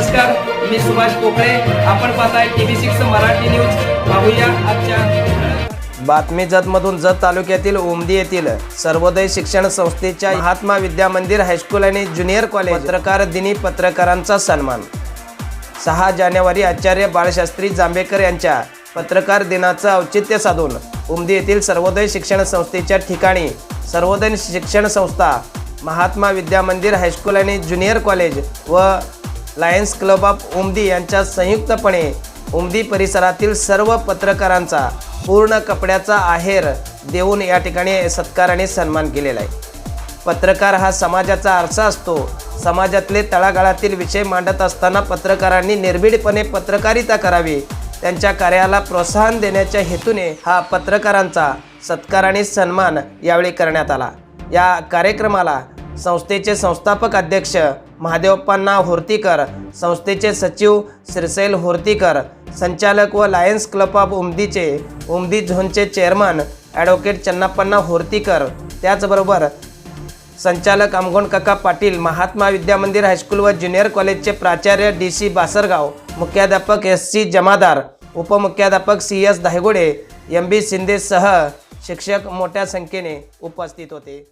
मी सुभाष पोकळे. आपण पाहताय TV six Marathi news. पाहूया आजच्या बातमी जतमधून जत तालुक्यातील उमदी येथील सर्वोदय शिक्षण संस्थेच्या महात्मा विद्या मंदिर हायस्कूल आणि ज्युनियर कॉलेज पत्रकार दिनी पत्रकारांचा सन्मान. सहा जानेवारी आचार्य बाळशास्त्री जांभेकर यांच्या पत्रकार दिनाचं औचित्य साधून उमदी येथील सर्वोदय शिक्षण संस्थेच्या ठिकाणी सर्वोदय शिक्षण संस्था महात्मा विद्या मंदिर हायस्कूल आणि ज्युनियर कॉलेज व लायन्स क्लब ऑफ उमदी यांच्या संयुक्तपणे उमदी परिसरातील सर्व पत्रकारांचा पूर्ण कपड्याचा आहेर देऊन या ठिकाणी सत्काराने सन्मान केलेला आहे. पत्रकार हा समाजाचा आरसा असतो. समाजातले तळागाळातील विषय मांडत असताना पत्रकारांनी निर्भीडपणे पत्रकारिता करावी त्यांच्या कार्याला प्रोत्साहन देण्याच्या हेतूने हा पत्रकारांचा सत्कार आणि सन्मान यावेळी करण्यात आला. या कार्यक्रमाला संस्थेचे संस्थापक अध्यक्ष महादेवप्पांना होर्तीकर संस्थेचे सचिव श्रीशैल होर्तीकर संचालक व लायन्स क्लब ऑफ उमदीचे उमदी झोनचे चेअरमन ॲडव्होकेट चन्नाप्पांना होर्तीकर. त्याचबरोबर संचालक अमगोण काका पाटील महात्मा विद्या मंदिर हायस्कूल व ज्युनियर कॉलेजचे प्राचार्य डी सी बासरगाव मुख्याध्यापक S C Jamadar उपमुख्याध्यापक C S Dhaygude M B शिंदेसह शिक्षक मोठ्या संख्येने उपस्थित होते.